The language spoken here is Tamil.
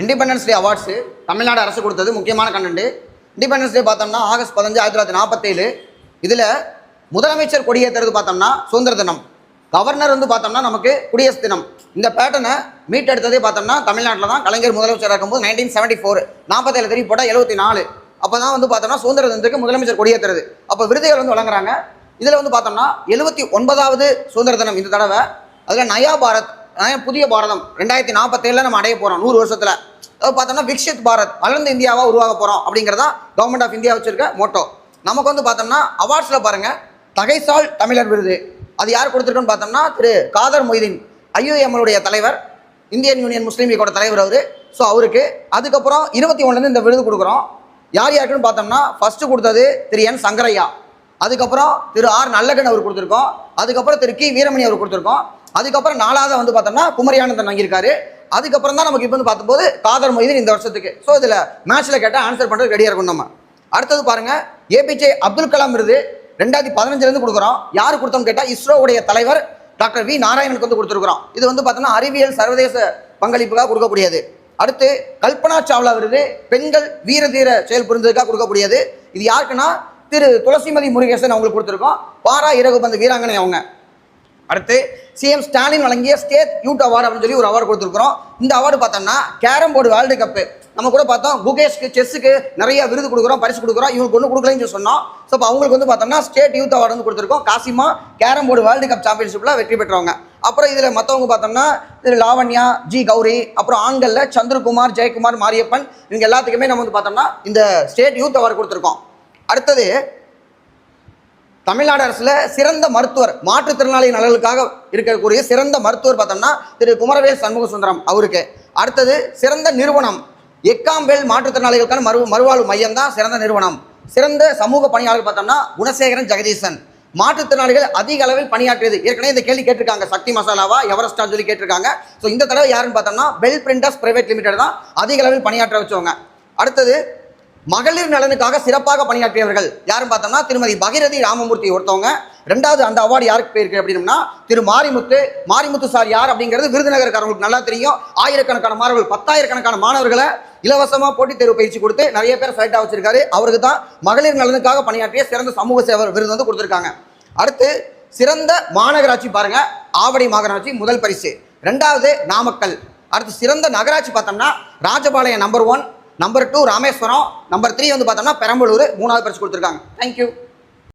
இண்டிபெண்டன்ஸ் டே அவார்ட்ஸு தமிழ்நாடு அரசு கொடுத்தது முக்கியமான கண்டென்ட் இண்டிபெண்டன்ஸ் டே பார்த்தோம்னா ஆகஸ்ட் பதினஞ்சு ஆயிரத்தி தொள்ளாயிரத்தி நாற்பத்தேழு. இதில் முதலமைச்சர் கொடியேற்றுறது பார்த்தோம்னா சுதந்திர தினம். கவர்னர் வந்து பார்த்தோம்னா நமக்கு குடியரசு தினம். இந்த பேட்டர்னை மீட்டெடுத்ததே பார்த்தோம்னா தமிழ்நாட்டில் தான் கலைஞர் முதலமைச்சராக இருக்கும்போது நைன்டீன் செவன்ட்டி ஃபோர் நாற்பத்தேழு திருப்பி போட்டால் எழுபத்தி நாலு. அப்போ தான் வந்து பார்த்தோம்னா சுதந்திர தினத்துக்கு முதலமைச்சர் கொடியேற்றுறது. அப்போ விருதுகள் வந்து வழங்குறாங்க. இதில் வந்து பார்த்தோம்னா எழுபத்தி ஒன்பதாவது சுதந்திர தினம் இந்த தடவை. அதில் நயா பாரத் நான் புதிய பாரதம். ரெண்டாயிரத்தி நாற்பத்தேழில் நம்ம அடைய போகிறோம் நூறு வருஷத்தில். அதாவது பார்த்தோம்னா விக்ஷித் பாரத் வளர்ந்த இந்தியாவாக உருவாக போகிறோம் அப்படிங்கிறதா கவர்மெண்ட் ஆஃப் இந்தியா வச்சுருக்க மோட்டோ நமக்கு வந்து பார்த்தோம்னா அவார்ட்ஸில் பாருங்கள் தகைசால் தமிழர் விருது. அது யார் கொடுத்துருக்குன்னு பார்த்தோம்னா திரு காதர் மொய்தீன் ஐயுஎம்எலுடைய தலைவர் இந்தியன் யூனியன் முஸ்லீம் லீக்கோட தலைவர் அவர். ஸோ அவருக்கு அதுக்கப்புறம் இருபத்தி ஒன்றுலேருந்து இந்த விருது கொடுக்குறோம். யார் யாருக்குன்னு பார்த்தோம்னா ஃபஸ்ட்டு கொடுத்தது திரு என் சங்கரையா. அதுக்கப்புறம் திரு ஆர் நல்லகன் அவர் கொடுத்துருக்கோம். அதுக்கப்புறம் திரு கி வீரமணி அவர் கொடுத்துருக்கோம். அதுக்கப்புறம் நாலாவது வந்து பார்த்தோம்னா குமரியானந்தன் வாங்கியிருக்காரு. அதுக்கப்புறம் தான் நமக்கு இப்போ வந்து பார்த்தபோது காதர் மொய்தீன் இந்த வருஷத்துக்கு. ஸோ இதில் மேட்ச்சில் கேட்டால் ஆன்சர் பண்ணுறது ரெடியாக இருக்கும் நம்ம. அடுத்தது பாருங்கள் ஏபிஜே அப்துல் கலாம் விருது. ரெண்டாயிரத்தி பதினஞ்சுலேருந்து கொடுக்குறோம். யார் கொடுத்தோம்னு கேட்டால் இஸ்ரோவுடைய தலைவர் டாக்டர் வி நாராயணனுக்கு வந்து கொடுத்துருக்குறோம். இது வந்து பார்த்தோம்னா அறிவியல் சர்வதேச பங்களிப்புக்காக கொடுக்கக்கூடியது. அடுத்து கல்பனா சாவ்லா விருது. பெண்கள் வீர தீர செயல் புரிந்ததுக்காக கொடுக்கக்கூடியது. இது யாருக்குன்னா திரு துளசிமதி முருகேசன் அவங்களுக்கு கொடுத்துருக்கோம். பாரா இறகுபந்து வீராங்கனை அவங்க. அடுத்து சிஎம் ஸ்டாலின் வழங்கிய ஸ்டேட் யூத் அவார்டு அப்படின்னு சொல்லி ஒரு அவார்டு கொடுத்துருக்குறோம். இந்த அவார்டு பார்த்தோம்னா கேரம் போர்டு வேர்ல்டு கப்பு நம்ம கூட பார்த்தோம் குகேஷ்க்கு செஸ்ஸுக்கு நிறைய விருது கொடுக்குறோம் பரிசு கொடுக்குறோம். இவங்களுக்கு ஒன்று கொடுக்கலன்னு சொல்லி சொன்னோம். ஸோ இப்போ அவங்களுக்கு வந்து பார்த்தோம்னா ஸ்டேட் யூத் அவார்டு வந்து கொடுத்துருக்கோம். Kasima carrom board world cup சாம்பியன்ஷிப்பில் வெற்றி பெற்றவங்க. அப்புறம் இதில் மற்றவங்க பார்த்தோம்னா இதில் லாவண்யா ஜி கௌரி அப்புறம் ஆண்களில் சந்திரகுமார் ஜெயக்குமார் மாரியப்பன் இவங்க எல்லாத்துக்குமே நம்ம வந்து பார்த்தோம்னா இந்த ஸ்டேட் யூத் அவார்டு கொடுத்துருக்கோம். அடுத்தது தமிழ்நாடு அரசில் சிறந்த மருத்துவர் மாற்றுத்திறனாளி நலனுக்காக இருக்கக்கூடிய சிறந்த மருத்துவர் பார்த்தோம்னா திரு குமரவேல் சண்முக சுந்தரம் அவருக்கு. அடுத்தது சிறந்த நிறுவனம் எக்காம்பேல் மாற்றுத்திறனாளிகளுக்கான மறு மறுவாழ்வு மையம் தான் சிறந்த நிறுவனம். சிறந்த சமூக பணியாளர் பார்த்தோம்னா குணசேகரன் ஜெகதீசன். மாற்றுத்திறனாளிகள் அதிக அளவில் பணியாற்றியது. ஏற்கனவே இந்த கேள்வி கேட்டிருக்காங்க. சக்தி மசாலாவா எவரெஸ்டா சொல்லி கேட்டிருக்காங்க. ஸோ இந்த தடவை யாருன்னு பார்த்தோம்னா பெல் பிரிண்டர்ஸ் பிரைவேட் லிமிடெட் தான் அதிக அளவில் பணியாற்ற வச்சவங்க. அடுத்தது மகளிர் நலனுக்காக சிறப்பாக பணியாற்றியவர்கள் யாருன்னு பார்த்தோம்னா திருமதி பகிரதி ராமமூர்த்தி ஒருத்தவங்க. ரெண்டாவது அந்த அவார்டு யாருக்கு போயிருக்கு அப்படின்னா திரு மாரிமுத்து மாரிமுத்து சார் யார் அப்படிங்கிறது விருதுநகர்காரங்களுக்கு நல்லா தெரியும். ஆயிரக்கணக்கான மாணவர்கள் பத்தாயிரக்கணக்கான மாணவர்களை இலவசமாக போட்டித் தேர்வு பயிற்சி கொடுத்து நிறைய பேர் செலக்ட் வச்சிருக்காரு. அவருக்கு தான் மகளிர் நலனுக்காக பணியாற்றிய சிறந்த சமூக சேவர் விருது வந்து கொடுத்துருக்காங்க. அடுத்து சிறந்த மாநகராட்சி பாருங்க. ஆவடி மாநகராட்சி முதல் பரிசு. ரெண்டாவது நாமக்கல். அடுத்து சிறந்த நகராட்சி பார்த்தோம்னா Rajapalayam number one number two Rameswaram number three வந்து பார்த்தோம்னா பெரம்பலூர். மூணாவது பரிசு கொடுத்துருக்காங்க. தேங்க்யூ